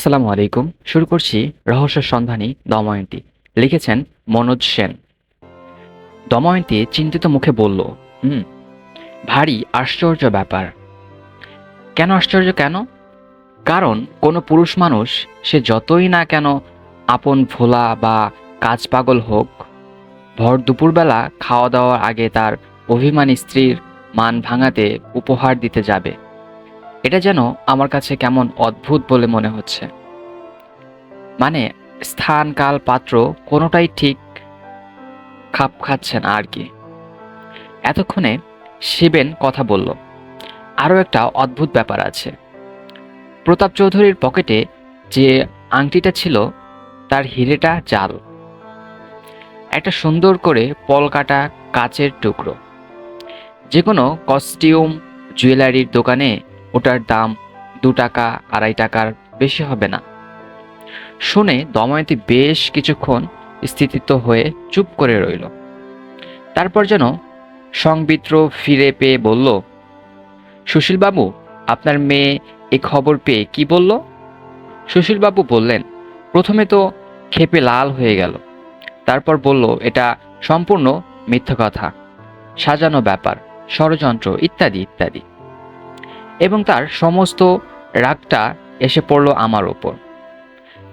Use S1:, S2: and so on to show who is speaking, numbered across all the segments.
S1: আসসালামু আলাইকুম। শুরু করছি রহস্যের সন্ধানী দময়ন্তী। লিখেছেন মনোজ সেন। দময়ন্তী চিন্তিত মুখে বলল, হুম, ভারী আশ্চর্য ব্যাপার। কেন আশ্চর্য কেন? কারণ কোনো পুরুষ মানুষ, সে যতই না কেন আপন ভোলা বা কাজ পাগল হোক, ভর দুপুরবেলা খাওয়া দাওয়ার আগে তার অভিমানী স্ত্রীর মান ভাঙাতে উপহার দিতে যাবে। এটা যেন আমার কাছে কেমন অদ্ভুত বলে মনে হচ্ছে। মানে স্থান, কাল, পাত্র কোনোটাই ঠিক খাপ খাচ্ছে না আর কি। এতক্ষণে শিবেন কথা বলল। আরও একটা অদ্ভুত ব্যাপার আছে। প্রতাপ চৌধুরীর পকেটে যে আংটিটা ছিল, তার হিরেটা জাল। একটা সুন্দর করে পলকাটা কাচের টুকরো। যে কোনো কস্টিউম জুয়েলারির দোকানে ওটার দাম দু টাকা, আড়াই টাকার বেশি হবে না। শুনে দময়ন্তী বেশ কিছুক্ষণ স্থিতিত হয়ে চুপ করে রইল। তারপর যেন সংবিত্র ফিরে পেয়ে বলল, সুশীলবাবু, আপনার মেয়ে এ খবর পেয়ে কি বলল? সুশীলবাবু বললেন, প্রথমে তো ক্ষেপে লাল হয়ে গেল। তারপর বলল, এটা সম্পূর্ণ মিথ্যা কথা। সাজানো ব্যাপার, ষড়যন্ত্র, ইত্যাদি ইত্যাদি। এবং তার সমস্ত রাগটা এসে পড়ল আমার ওপর।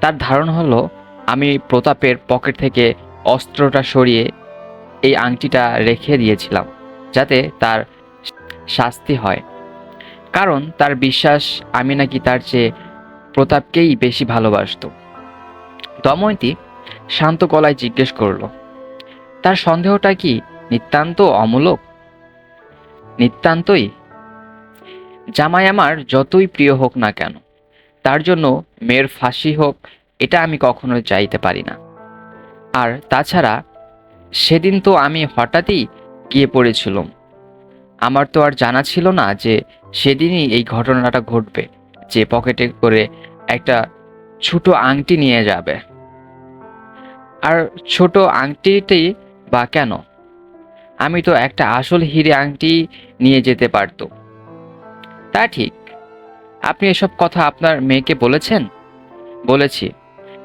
S1: তার ধারণ হলো, আমি প্রতাপের পকেট থেকে অস্ত্রটা সরিয়ে এই আংটিটা রেখে দিয়েছিলাম, যাতে তার শাস্তি হয়। কারণ তার বিশ্বাস, আমি নাকি তার চেয়ে প্রতাপকেই বেশি ভালোবাসত। দময়ন্তী শান্ত গলায় জিজ্ঞেস করল, তার সন্দেহটা কি নিতান্ত অমূলক? নিতান্তই জামাই আমার যতই প্রিয় হোক না কেন, তার জন্য মেয়ের ফাঁসি হোক, এটা আমি কখনো চাইতে পারি না। আর তাছাড়া, সেদিন তো আমি হঠাৎই গিয়ে পড়েছিলাম। আমার তো আর জানা ছিল না যে সেদিনই এই ঘটনাটা ঘটবে, যে পকেটে করে একটা ছোট আংটি নিয়ে যাবে। আর ছোট আংটিটি বা কেন? আমি তো একটা আসল হিরে আংটি নিয়ে যেতে পারতো তা ঠিক। আপনি এসব কথা আপনার মেয়েকে বলেছেন? বলেছি।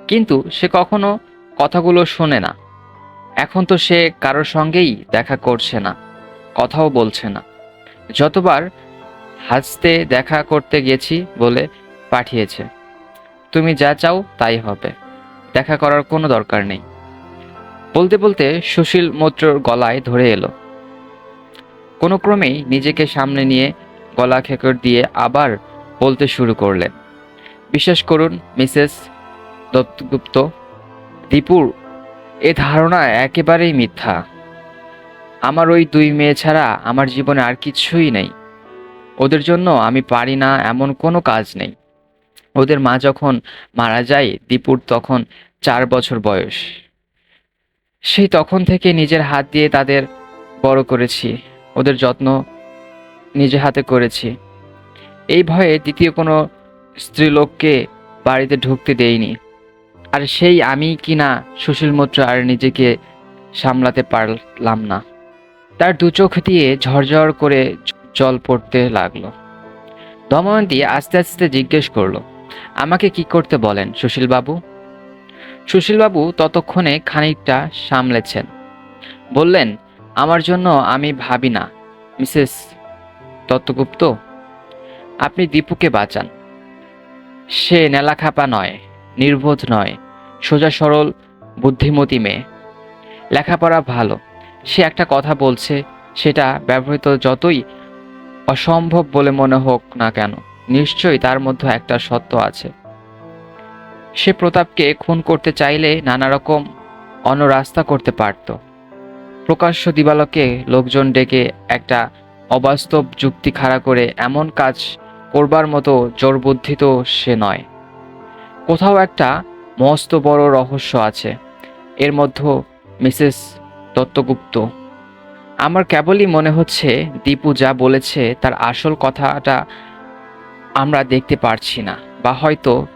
S1: কিন্তু সে কখনো কথাগুলো শোনে না। এখন তো সে কারোর সঙ্গেই দেখা করছে না, কথাও বলছে না। যতবার হাসতে দেখা করতে গেছি বলে পাঠিয়েছে। তুমি যা চাও তাই হবে। দেখা করার কোনো দরকার নেই। বলতে বলতে সুশীল মৈত্রর গলায় ধরে এলো। কোনো ক্রমেই নিজেকে সামনে নিয়ে গলা খেকর দিয়ে আবার বলতে শুরু করলেন। বিশ্বাস করুন, মিসেস দত্তগুপ্ত, দীপুর, এ ধারণা একেবারেই মিথ্যা। আমার ওই দুই মেয়ে ছাড়া আমার জীবনে আর কিছুই নেই। ওদের জন্য আমি পারি না, এমন কোনো কাজ নেই। ওদের মা যখন মারা যায়, দীপুর তখন চার বছর বয়স। সেই তখন থেকে নিজের হাত দিয়ে তাদের বড় করেছি। ওদের যত্ন নিজে হাতে করেছি। এই ভয়ে দ্বিতীয় কোনো স্ত্রীলোককে বাড়িতে ঢুকতে দেইনি। আর সেই আমি কিনা সুশীল মৈত্র আর নিজেকে সামলাতে পারলাম না। তার দু চোখ দিয়ে ঝরঝর করে জল পড়তে লাগল। দময়ন্তী আস্তে আস্তে জিজ্ঞেস করল, আমাকে কি করতে বলেন সুশীলবাবু? সুশীলবাবু ততক্ষণে খানিকটা সামলেছেন। বললেন, আমার জন্য আমি ভাবি না, মিসেস দত্তগুপ্ত আপনি দীপুকে বাঁচান। সে নেলাখাপা নয়, নির্বোধ নয়, সোজা সরল, বুদ্ধিমতী মেয়ে। লেখাপড়া ভালো। সে একটা কথা বলছে, সেটা ব্যবহৃত যতই অসম্ভব বলে মনে হোক না কেন, নিশ্চয়ই তার মধ্যে একটা সত্য আছে। সে প্রতাপকে খুন করতে চাইলে নানা রকম অন্য রাস্তা করতে পারত। প্রকাশ্য দিবালকে লোকজন ডেকে একটা অবাস্তব যুক্তি খাড়া করে এমন কাজ করবার মতো জোর বুদ্ধি তো সে নয়। কোথাও একটা মস্ত বড় রহস্য আছে। এর মধ্যে মিসেস দত্তগুপ্ত। আমার কেবলই মনে হচ্ছে দীপু যা বলেছে তার আসল কথাটা আমরা দেখতে পারছি না বা হয়তো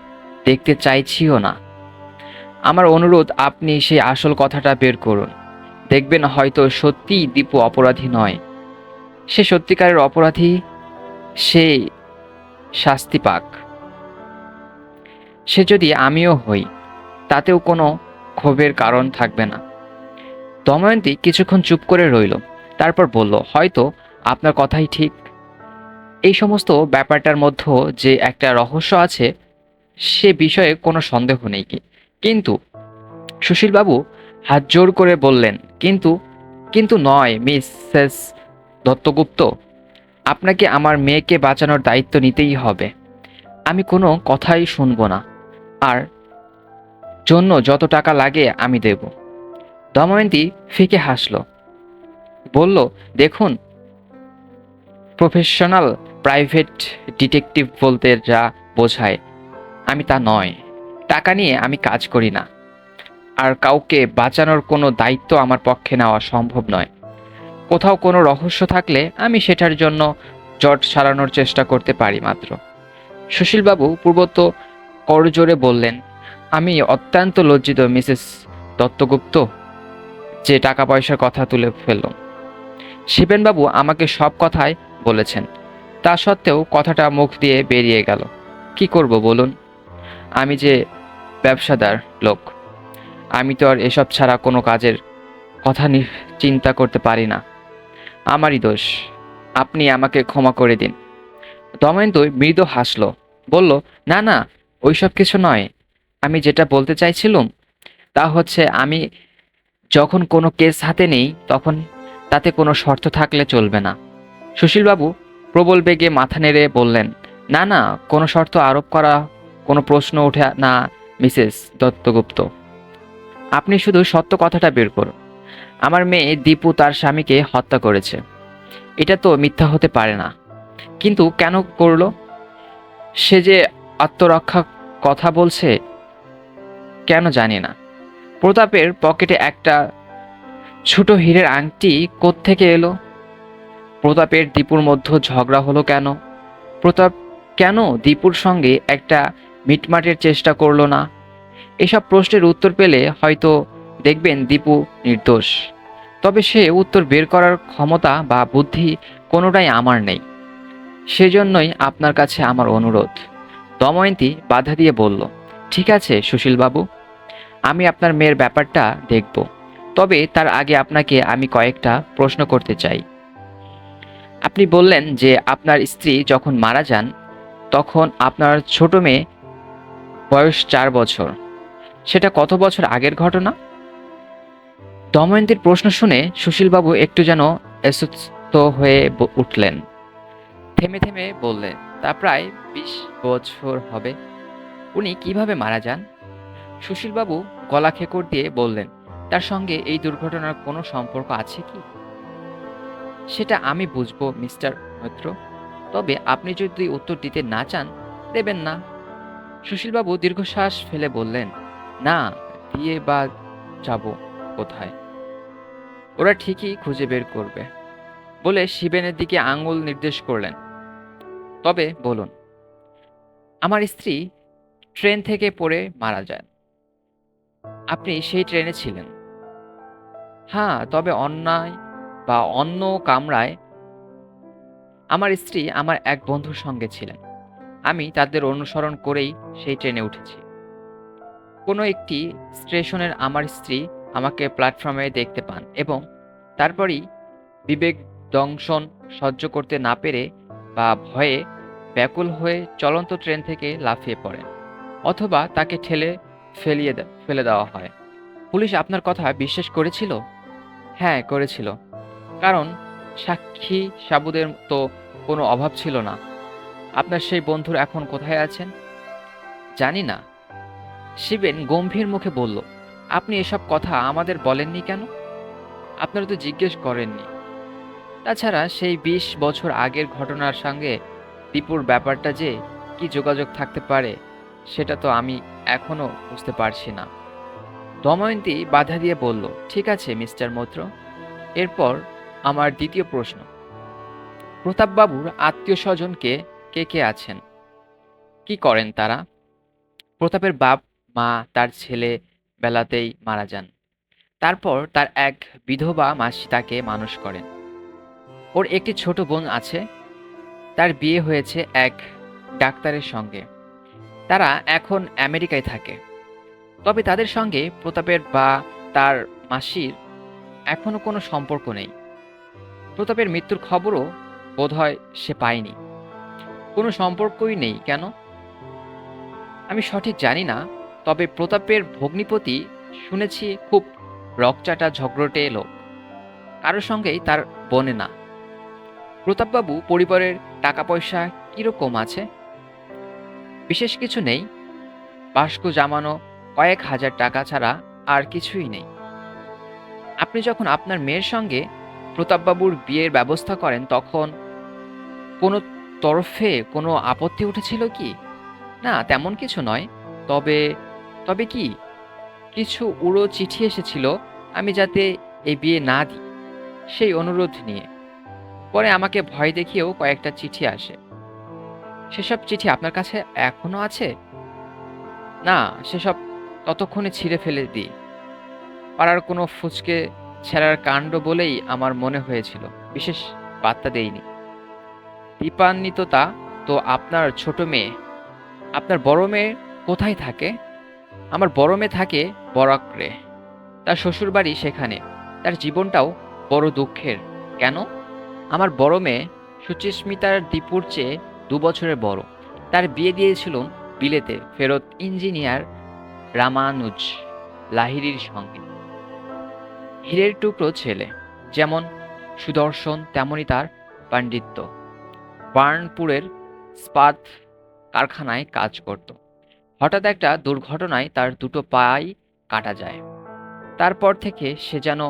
S1: দেখতে চাইছিও না। আমার অনুরোধ, আপনি সেই আসল কথাটা বের করুন। দেখবেন হয়তো সত্যিই দীপু অপরাধী নয়। সে সত্যিকারের অপরাধী, সে শাস্তি পাক। সে যদি আমিও হই, তাতেও কোনো ক্ষোভের কারণ থাকবে না। দময়ন্তী কিছুক্ষণ চুপ করে রইল, তারপর বলল, হয়তো আপনার কথাই ঠিক। এই সমস্ত ব্যাপারটার মধ্যে যে একটা রহস্য আছে, সে বিষয়ে কোনো সন্দেহ নেই কি? কিন্তু, সুশীলবাবু হাত জোর করে বললেন, কিন্তু কিন্তু নয়, মিসেস দত্তগুপ্ত, আপনাকে আমার মেয়েকে বাঁচানোর দায়িত্ব নিতেই হবে। আমি কোনো কথাই শুনব না। আর জন্য যত টাকা লাগে আমি দেব। দময়ন্তী ফিকে হাসলো। বলল, দেখুন, প্রফেশনাল প্রাইভেট ডিটেকটিভ বলতে যা বোঝায়, আমি তা নয়। টাকা নিয়ে আমি কাজ করি না। আর কাউকে বাঁচানোর কোনো দায়িত্ব আমার পক্ষে নেওয়া সম্ভব নয়। কোথাও কোনো রহস্য থাকলে আমি সেটার জন্য জট সারানোর চেষ্টা করতে পারি মাত্র। সুশীলবাবু পূর্বত করজোরে বললেন, আমি অত্যন্ত লজ্জিত, মিসেস দত্তগুপ্ত, যে টাকা পয়সার কথা তুলে ফেললাম। শিবেনবাবু আমাকে সব কথাই বলেছেন। তা সত্ত্বেও কথাটা মুখ দিয়ে বেরিয়ে গেল। কি করব বলুন? আমি যে ব্যবসাদার লোক, আমি তো আর এসব ছাড়া কোনো কাজের কথা চিন্তা করতে পারি না। আমারই দোষ। আপনি আমাকে ক্ষমা করে দিন। দময়ন্ত মৃদু হাসল, বলল, না না, ওইসব কিছু নয়। আমি যেটা বলতে চাইছিলাম, তা হচ্ছে আমি যখন কোনো কেস হাতে নেই, তখন তাতে কোনো শর্ত থাকলে চলবে না। সুশীলবাবু প্রবল বেগে মাথা নেড়ে বললেন, না না, কোনো শর্ত আরোপ করা, কোনো প্রশ্ন ওঠে না, মিসেস দত্তগুপ্ত। আপনি শুধু সত্য কথাটা বের করুন। আমার মেয়ে দীপু তার স্বামীকে হত্যা করেছে। এটা তো মিথ্যা হতে পারে না। কিন্তু কেন করল? সে যে আত্মরক্ষা কথা বলছে, কেন জানি না। প্রতাপের পকেটে একটা ছোট হীরের আংটি কোত্থেকে এলো? প্রতাপের দীপুর মধ্যে ঝগড়া হলো কেন? প্রতাপ কেন দীপুর সঙ্গে একটা মিটমাটের চেষ্টা করল না? এসব প্রশ্নের উত্তর পেলে হয়তো দেখবেন দীপু নির্দোষ। তবে সে উত্তর বের করার ক্ষমতা বা বুদ্ধি কোনোটাই আমার নেই। সেজন্যই আপনার কাছে আমার অনুরোধ। দময়ন্তী বাধা দিয়ে বলল, ঠিক আছে, সুশীলবাবু। আমি আপনার মেয়ের ব্যাপারটা দেখব। তবে তার আগে আপনাকে আমি কয়েকটা প্রশ্ন করতে চাই। আপনি বললেন যে আপনার স্ত্রী যখন মারা যান, তখন আপনার ছোট মেয়ে বয়স চার বছর। সেটা কত বছর আগের ঘটনা? দময়ন্তীর প্রশ্ন শুনে সুশীলবাবু একটু যেন অসুস্থ হয়ে উঠলেন। থেমে থেমে বললেন, তা প্রায় বিশ বছর হবে। উনি কীভাবে মারা যান? সুশীলবাবু গলা খেকর দিয়ে বললেন, তার সঙ্গে এই দুর্ঘটনার কোনো সম্পর্ক আছে কি? সেটা আমি বুঝব, মিস্টার মৈত্র। তবে আপনি যদি উত্তর দিতে না চান, দেবেন না। সুশীলবাবু দীর্ঘশ্বাস ফেলে বললেন, না, দিয়ে বা যাব কোথায়? ওরা ঠিকই খুঁজে বের করবে বলে শিবেনের দিকে আঙুল নির্দেশ করলেন। তবে বলুন, আমার স্ত্রী ট্রেন থেকে পড়ে মারা যান। আপনি সেই ট্রেনে ছিলেন। হ্যাঁ তবে অন্যায় বা অন্য কামরায় আমার স্ত্রী আমার এক বন্ধুর সঙ্গে ছিলেন। আমি তাদের অনুসরণ করেই সেই ট্রেনে উঠেছি। কোনো একটি স্টেশনের আমার স্ত্রী আমাকে প্ল্যাটফর্মে দেখতে পান এবং তারপরই বিবেক দংশন সহ্য করতে না পেরে বা ভয়ে ব্যাকুল হয়ে চলন্ত ট্রেন থেকে লাফিয়ে পড়েন অথবা তাকে ঠেলে ফেলিয়ে ফেলে দেওয়া হয়। পুলিশ আপনার কথা বিশ্বাস করেছিল? হ্যাঁ করেছিল। কারণ সাক্ষী সাবুদের তো কোনো অভাব ছিল না। আপনার সেই বন্ধুর এখন কোথায় আছেন? জানি না। শিবেন গম্ভীর মুখে বলল, আপনি এসব কথা আমাদের বলেননি কেন? আপনারা তো জিজ্ঞেস করেননি। তাছাড়া সেই বিশ বছর আগের ঘটনার সঙ্গে দীপুর ব্যাপারটা যে কি যোগাযোগ থাকতে পারে, সেটা তো আমি এখনও বুঝতে পারছি না। দময়ন্তী বাধা দিয়ে বলল, ঠিক আছে, মিস্টার মৈত্র। এরপর আমার দ্বিতীয় প্রশ্ন, প্রতাপবাবুর আত্মীয় স্বজনকে কে কে আছেন? কি করেন তারা? প্রতাপের বাপ, মা, তার ছেলে বেলাতেই মারা যান। তারপর তার এক বিধবা মাসি তাকে মানুষ করেন। ওর একটি ছোট বোন আছে, তার বিয়ে হয়েছে এক ডাক্তারের সঙ্গে। তারা এখন আমেরিকায় থাকে। তবে তাদের সঙ্গে প্রতাপের বা তার মাসির এখনও কোনো সম্পর্ক নেই। প্রতাপের মৃত্যুর খবরও বোধহয় সে পায়নি। কোনো সম্পর্কই নেই কেন? আমি সঠিক জানি না, তবে প্রতাপের ভগ্নিপতি শুনেছি খুব রকচাটা ঝগড়টে লোক কারোর সঙ্গেই তার বনে না। প্রতাপবাবু পরিবারের টাকা পয়সা কীরকম আছে? বিশেষ কিছু নেই। বাস্কো জামানো কয়েক হাজার টাকা ছাড়া আর কিছুই নেই। আপনি যখন আপনার মেয়ের সঙ্গে প্রতাপবাবুর বিয়ের ব্যবস্থা করেন, তখন কোনো তরফে কোনো আপত্তি উঠেছিল কি? না, তেমন কিছু নয়। তবে তবে কি কিছু উড়ো চিঠি এসেছিল আমি যাতে এই বিয়ে না দিই। সেই অনুরোধ নিয়ে। পরে আমাকে ভয় দেখিয়েও কয়েকটা চিঠি আসে। সেসব চিঠি আপনার কাছে এখনও আছে? না, সেসব ততক্ষণে ছিঁড়ে ফেলে দিই। পাড়ার কোনো ফুচকে ছেঁড়ার কাণ্ড বলেই আমার মনে হয়েছিল, বিশেষ বার্তা দেইনি। দীপান্বিততা তো আপনার ছোট মেয়ে। আপনার বড় মেয়ে কোথায় থাকে? আমার বড় মেয়ে থাকে বরাকরে তার শ্বশুরবাড়ি সেখানে। তার জীবনটাও বড় দুঃখের। কেন? আমার বড় মেয়ে সুচিস্মিতার দীপুর চেয়ে দু বছরের বড়। তার বিয়ে দিয়েছিলেন বিলেতে ফেরত ইঞ্জিনিয়ার রামানুজ লাহিরির সঙ্গে। হীরের টুকরো ছেলে। যেমন সুদর্শন তেমনই তার পাণ্ডিত্য। বার্নপুরের স্পাত কারখানায় কাজ করত। হঠাৎ একটা দুর্ঘটনায় তার দুটো পাই কাটা যায়। তারপর থেকে সে যেন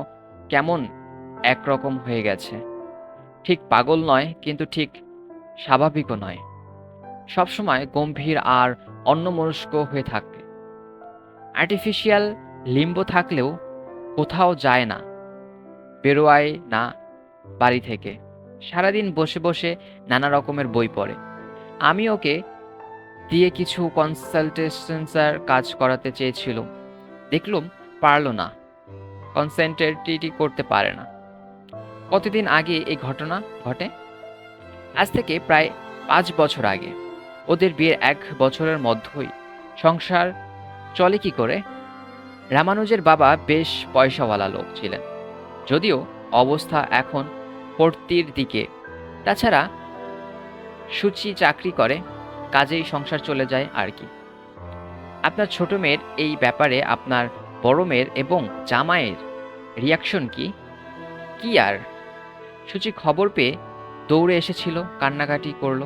S1: কেমন একরকম হয়ে গেছে। ঠিক পাগল নয়, কিন্তু ঠিক স্বাভাবিকও নয়। সবসময় গম্ভীর আর অন্যমনস্ক হয়ে থাকে। আর্টিফিশিয়াল লিম্ব থাকলেও কোথাও যায় না বেরোয় না বাড়ি থেকে। সারাদিন বসে বসে নানা রকমের বই পড়ে। আমি ওকে দিয়ে কিছু কনসালটেশনসার কাজ করাতে চেয়েছিল। দেখলুম পারল না। কনসেন্ট্রেটিটি করতে পারে না। কতদিন আগে এই ঘটনা ঘটে? আজ থেকে প্রায় পাঁচ বছর আগে। ওদের বিয়ের এক বছরের মধ্যেই। সংসার চলে কি করে? রামানুজের বাবা বেশ পয়সাওয়ালা লোক ছিলেন। যদিও অবস্থা এখন পড়তির দিকে। তাছাড়া সুচি চাকরি করে। কাজেই সংসার চলে যায় আর কি। আপনার ছোট মেয়ের এই ব্যাপারে আপনার বড় মেয়ের এবং জামাইয়ের রিয়াকশন কি? কি আর? সুচি খবর পেয়ে দৌড়ে এসেছিল, কান্নাকাটি করল।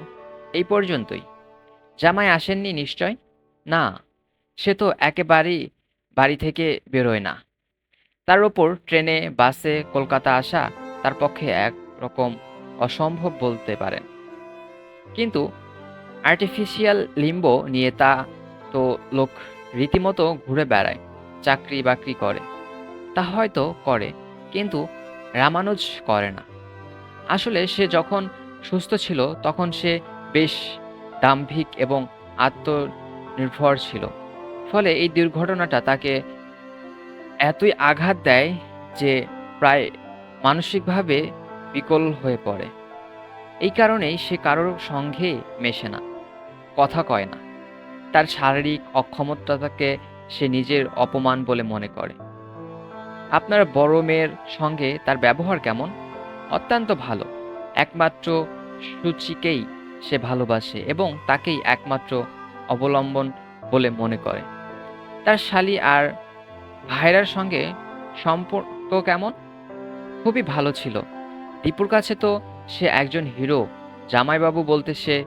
S1: এই পর্যন্তই। জামাই আসেননি নিশ্চয়? না, সে তো একেবারেই বাড়ি থেকে বেরোয় না। তার ওপর ট্রেনে, বাসে, কলকাতা আসা তার পক্ষে এক রকম অসম্ভব বলতে পারেন। কিন্তু আর্টিফিশিয়াল লিম্ব নিয়ে তা তো লোক রীতিমতো ঘুরে বেড়ায়, চাকরি বাকরি করে। তা হয়তো করে, কিন্তু রামানুজ করে না। আসলে সে যখন সুস্থ ছিল, তখন সে বেশ দাম্ভিক এবং আত্মনির্ভর ছিল। ফলে এই দুর্ঘটনাটা তাকে এতই আঘাত দেয় যে প্রায় মানসিকভাবে বিকল হয়ে পড়ে। এই কারণেই সে কারোর সঙ্গে মেশে না। কথা কয় না। তার শারীরিক অক্ষমতাকে সে নিজের অপমান বলে মনে করে। আপনার বড় মেয়ের সঙ্গে তার ব্যবহার কেমন? অত্যন্ত ভালো। একমাত্র সুচিকেই সে ভালোবাসে এবং তাকেই একমাত্র অবলম্বন বলে মনে করে। তার শালি আর ভাইরার সঙ্গে সম্পর্ক কেমন? খুবই ভালো ছিল। দীপুর কাছে তো সে একজন হিরো। জামাইবাবু বলতে সে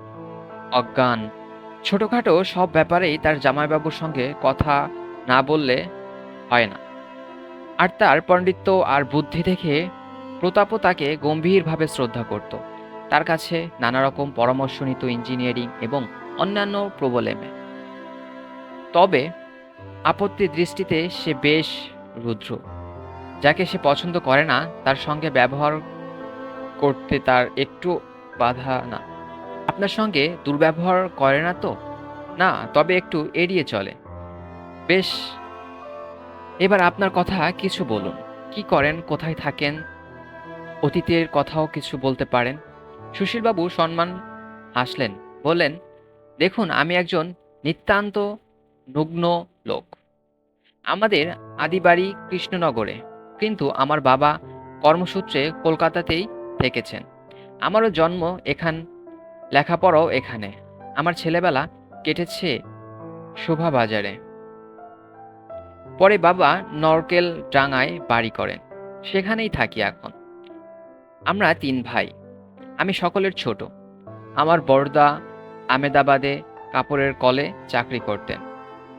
S1: অজ্ঞান। ছোটোখাটো সব ব্যাপারেই তার জামাইবাবুর সঙ্গে কথা না বললে হয় না। আর তার পণ্ডিত্য আর বুদ্ধি দেখে প্রতাপও তাকে গম্ভীরভাবে শ্রদ্ধা করত। তার কাছে নানা রকম পরামর্শ নিত ইঞ্জিনিয়ারিং এবং অন্যান্য প্রবলেমে তবে আপত্তি দৃষ্টিতে সে বেশ রুদ্র। যাকে সে পছন্দ করে না, তার সঙ্গে ব্যবহার করতে তার একটু বাধা না। আপনার সঙ্গে দুর্ব্যবহার করে না তো? না, তবে একটু এড়িয়ে চলে বেশ। এবার আপনার কথা কিছু বলুন। কি করেন? কোথায় থাকেন? অতীতের কথাও কিছু বলতে পারেন? সুশীলবাবু সম্মান হাসলেন। বললেন, দেখুন, আমি একজন নিতান্ত নগ্ন লোক। আমাদের আদিবাড়ি কৃষ্ণনগরে, কিন্তু আমার বাবা কর্মসূত্রে কলকাতাতেই থেকেছেন। আমারও জন্ম এখান লেখাপড়াও এখানে। আমার ছেলেবেলা কেটেছে শোভা বাজারে। পরে বাবা নরকেল ডাঙায় বাড়ি করেন। সেখানেই থাকি এখন। আমরা তিন ভাই। আমি সকলের ছোট। আমার বড়দা আমেদাবাদে কাপড়ের কলে চাকরি করতেন।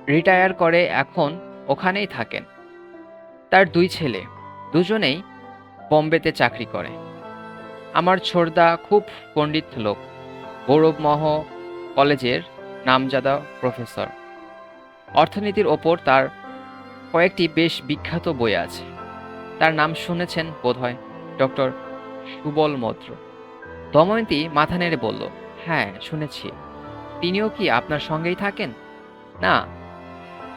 S1: রিটায়ার করে এখন ওখানেই থাকেন। তার দুই ছেলে। দুজনেই বম্বেতে চাকরি করে। আমার ছোটদা খুব পণ্ডিত লোক। গৌরবমহ কলেজের নামজাদা প্রফেসর। অর্থনীতির ওপর তার কয়েকটি বেশ বিখ্যাত বই আছে। তার নাম শুনেছেন বোধহয় ডক্টর সুবল মদ্র। দময়ন্তী মাথা নেড়ে বলল হ্যাঁ শুনেছি। তিনিও কি আপনার সঙ্গেই থাকেন? না।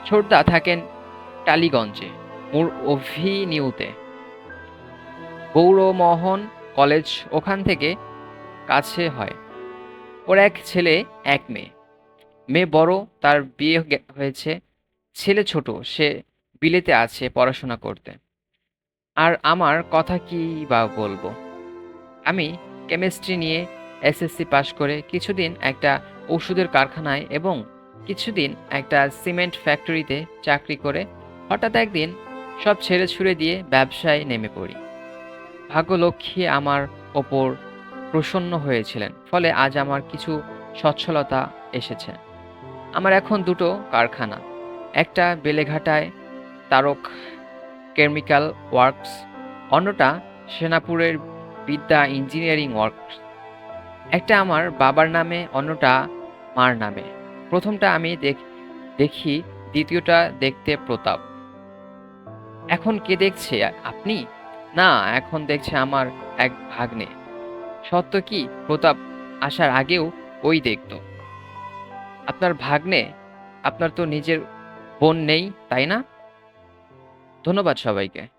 S1: ছোটদা থাকেন টালিগঞ্জে মোর অভিনিউতে। গৌরমোহন কলেজ ওখান থেকে কাছে হয়। ওর এক ছেলে, এক মেয়ে। মেয়ে বড়, তার বিয়ে হয়েছে। ছেলে ছোট, সে বিলেতে আছে পড়াশোনা করতে। আর আমার কথা কি বা বলব? আমি কেমিস্ট্রি নিয়ে এসএসসি পাশ করে কিছুদিন একটা ওষুধের কারখানায় এবং কিছুদিন একটা সিমেন্ট ফ্যাক্টরিতে চাকরি করে হঠাৎ একদিন সব ছেড়ে ছুড়ে দিয়ে ব্যবসায় নেমে পড়ি। ভাগ্যলক্ষ্মী আমার ওপর প্রসন্ন হয়েছিলেন, ফলে আজ আমার কিছু সচ্ছলতা এসেছে। আমার এখন দুটো কারখানা, একটা বেলেঘাটায় তারক কেমিক্যাল ওয়ার্কস, অন্যটা সেনাপুরের বিদ্যা ইঞ্জিনিয়ারিং ওয়ার্কস। একটা আমার বাবার নামে, অন্যটা মার নামে। প্রথমটা আমি দেখ দ্বিতীয়টা দেখতে প্রতাপ। এখন কে দেখছে? আপনি? না, এখন দেখছে আমার এক ভাগ্নে। সত্য কি? প্রতাপ আসার আগেও ওই দেখত। আপনার ভাগ্নে, আপনার তো নিজের বোন নেই, তাই না? ধন্যবাদ সবাইকে।